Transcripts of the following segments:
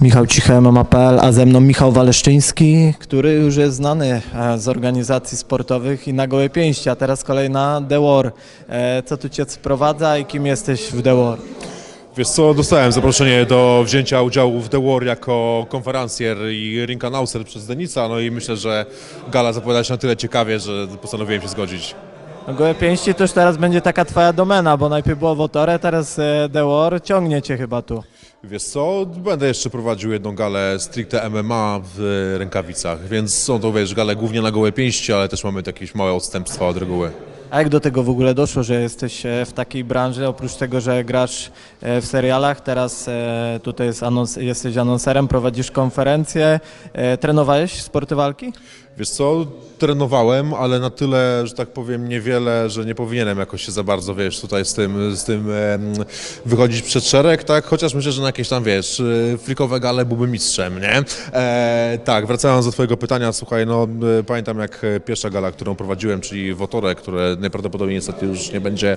Michał Cichy, MMA.pl, a ze mną Michał Waleszczyński, który już jest znany e, z organizacji sportowych i na gołe pięści, a teraz kolejna The War. E, Co tu Cię sprowadza i kim jesteś w The War? Wiesz co, dostałem zaproszenie do wzięcia udziału w The War jako konferencjer i ring announcer przez Denica, no i myślę, że gala zapowiada się na tyle ciekawie, że postanowiłem się zgodzić. Gołe pięści już teraz będzie taka Twoja domena, bo najpierw było Wotore, teraz e, War, ciągnie Cię chyba tu. Wiesz co, będę jeszcze prowadził jedną galę stricte MMA w rękawicach, więc są to, wiesz, gale głównie na gołe pięści, ale też mamy jakieś małe odstępstwa od reguły. A jak do tego w ogóle doszło, że jesteś e, w takiej branży, oprócz tego, że grasz e, w serialach, teraz e, tutaj jest anons, jesteś anonserem, prowadzisz konferencje, e, trenowałeś sporty walki? Wiesz co, trenowałem, ale na tyle, że tak powiem, niewiele, że nie powinienem jakoś się za bardzo, wiesz, tutaj z tym, z tym wychodzić przed szereg, tak? Chociaż myślę, że na jakieś tam, wiesz, y, frikowe gale byłbym mistrzem, nie? E, tak, wracając do twojego pytania, słuchaj, no y, pamiętam jak pierwsza gala, którą prowadziłem, czyli Wotore, które najprawdopodobniej niestety już nie będzie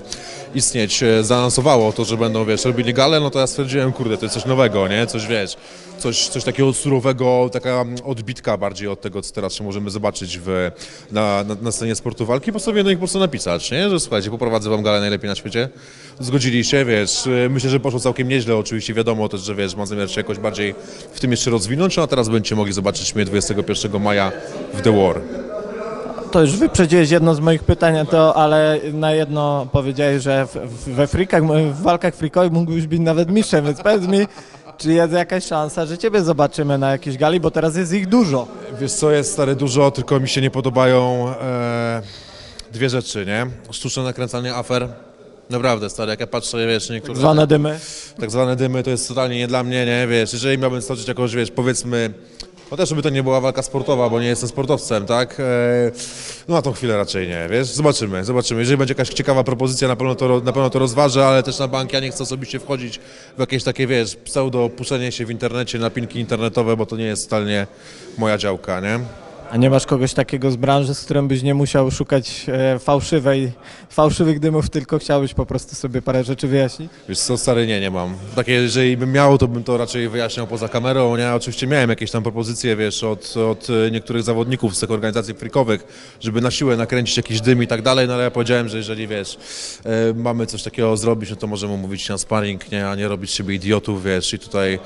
istnieć, e, zaanonsowało to, że będą, wiesz, robili gale, no to ja stwierdziłem, kurde, to jest coś nowego, nie? Coś, wiesz, coś, coś takiego surowego, taka odbitka bardziej od tego, co teraz się możemy zobaczyć w, na, na, na scenie sportu walki. Postanowiłem do nich po prostu napisać, nie? że słuchajcie, poprowadzę wam galę najlepiej na świecie. Zgodzili się, wiesz, y, myślę, że poszło całkiem nieźle, oczywiście wiadomo też, że wiesz, mam zamiar się jakoś bardziej w tym jeszcze rozwinąć, no a teraz będziecie mogli zobaczyć mnie 21 maja w The War. To już wyprzedziłeś jedno z moich pytań, to, ale na jedno powiedziałeś, że w, w, we frikach, w walkach frikowych mógłbyś być nawet mistrzem, więc powiedz mi, czy jest jakaś szansa, że Ciebie zobaczymy na jakiejś gali, bo teraz jest ich dużo. Wiesz co, jest stary dużo, tylko mi się nie podobają e, dwie rzeczy, nie? Sztuczne nakręcanie afer. Naprawdę, stary, jak ja patrzę, wiesz, niektóre... Zwane dymy. tak zwane dymy to jest totalnie nie dla mnie, nie, wiesz, jeżeli miałbym stoczyć jakąś, wiesz, powiedzmy, no też żeby to nie była walka sportowa, bo nie jestem sportowcem, tak, e, no na tą chwilę raczej nie, wiesz, zobaczymy, zobaczymy, jeżeli będzie jakaś ciekawa propozycja, na pewno to, na pewno to rozważę, ale też na bank ja nie chcę osobiście wchodzić w jakieś takie, wiesz, pseudo puszczenie się w internecie, napinki internetowe, bo to nie jest totalnie moja działka, nie. A nie masz kogoś takiego z branży, z którym byś nie musiał szukać e, fałszywej, fałszywych dymów, tylko chciałbyś po prostu sobie parę rzeczy wyjaśnić? Wiesz co, stary, nie, nie mam. Takie, jeżeli bym miał, to bym to raczej wyjaśniał poza kamerą, nie? Oczywiście miałem jakieś tam propozycje, wiesz, od, od e, niektórych zawodników z tych organizacji freakowych, żeby na siłę nakręcić jakiś dym i tak dalej, no ale ja powiedziałem, że jeżeli, wiesz, e, mamy coś takiego zrobić, no to możemy umówić się na sparring, nie? A nie robić siebie idiotów, wiesz, i tutaj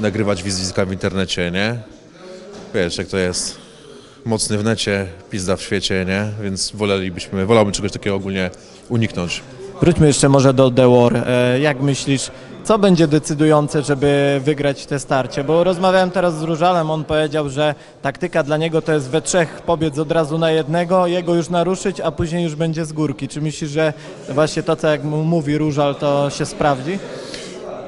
nagrywać wizytka w internecie, nie? Wiesz, jak to jest. Mocny w necie, pizda w świecie, nie? Więc wolelibyśmy, wolałbym czegoś takiego ogólnie uniknąć. Wróćmy jeszcze może do The War. E, Jak myślisz, co będzie decydujące, żeby wygrać te starcie? Bo rozmawiałem teraz z Różalem, on powiedział, że taktyka dla niego to jest we trzech pobiec od razu na jednego, jego już naruszyć, a później już będzie z górki. Czy myślisz, że właśnie to, co jak mówi Różal, to się sprawdzi?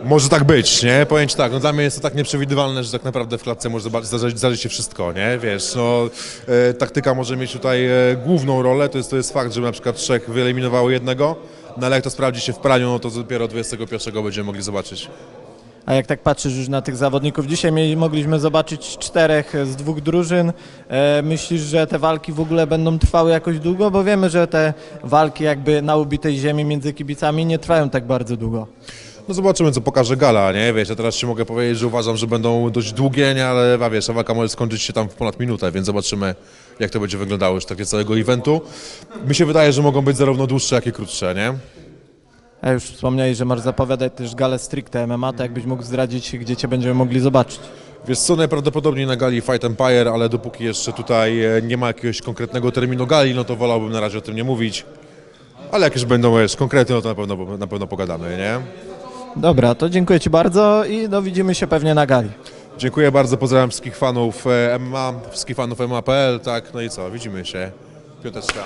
Może tak być, nie? Powiem ci tak, no dla mnie jest to tak nieprzewidywalne, że tak naprawdę w klatce może zdarzyć, zdarzyć się wszystko, nie? Wiesz, no e, taktyka może mieć tutaj e, główną rolę, to jest, to jest fakt, że na przykład trzech wyeliminowało jednego, no ale jak to sprawdzi się w praniu, no to dopiero 21 będziemy mogli zobaczyć. A jak tak patrzysz już na tych zawodników, dzisiaj mieli, mogliśmy zobaczyć czterech z dwóch drużyn. E, myślisz, że te walki w ogóle będą trwały jakoś długo? Bo wiemy, że te walki jakby na ubitej ziemi między kibicami nie trwają tak bardzo długo. No zobaczymy, co pokaże gala, nie? Wiesz, ja teraz ci mogę powiedzieć, że uważam, że będą dość długie, nie? Ale a wiesz, a walka może skończyć się tam w ponad minutę, więc zobaczymy, jak to będzie wyglądało już takie całego eventu. Mi się wydaje, że mogą być zarówno dłuższe, jak i krótsze, nie? A już wspomniałeś, że masz zapowiadać też galę stricte MMA, to jakbyś mógł zdradzić, gdzie cię będziemy mogli zobaczyć. Wiesz co, najprawdopodobniej na gali Fight Empire, ale dopóki jeszcze tutaj e, nie ma jakiegoś konkretnego terminu gali, no to wolałbym na razie o tym nie mówić. Ale jak już będą wiesz, konkrety, no to na pewno, na pewno pogadamy, nie? Dobra, to dziękuję ci bardzo i no widzimy się pewnie na gali. Dziękuję bardzo, pozdrawiam wszystkich fanów e, MMA, wszystkich fanów MMA.pl, tak, no i co, widzimy się. Piąteczka.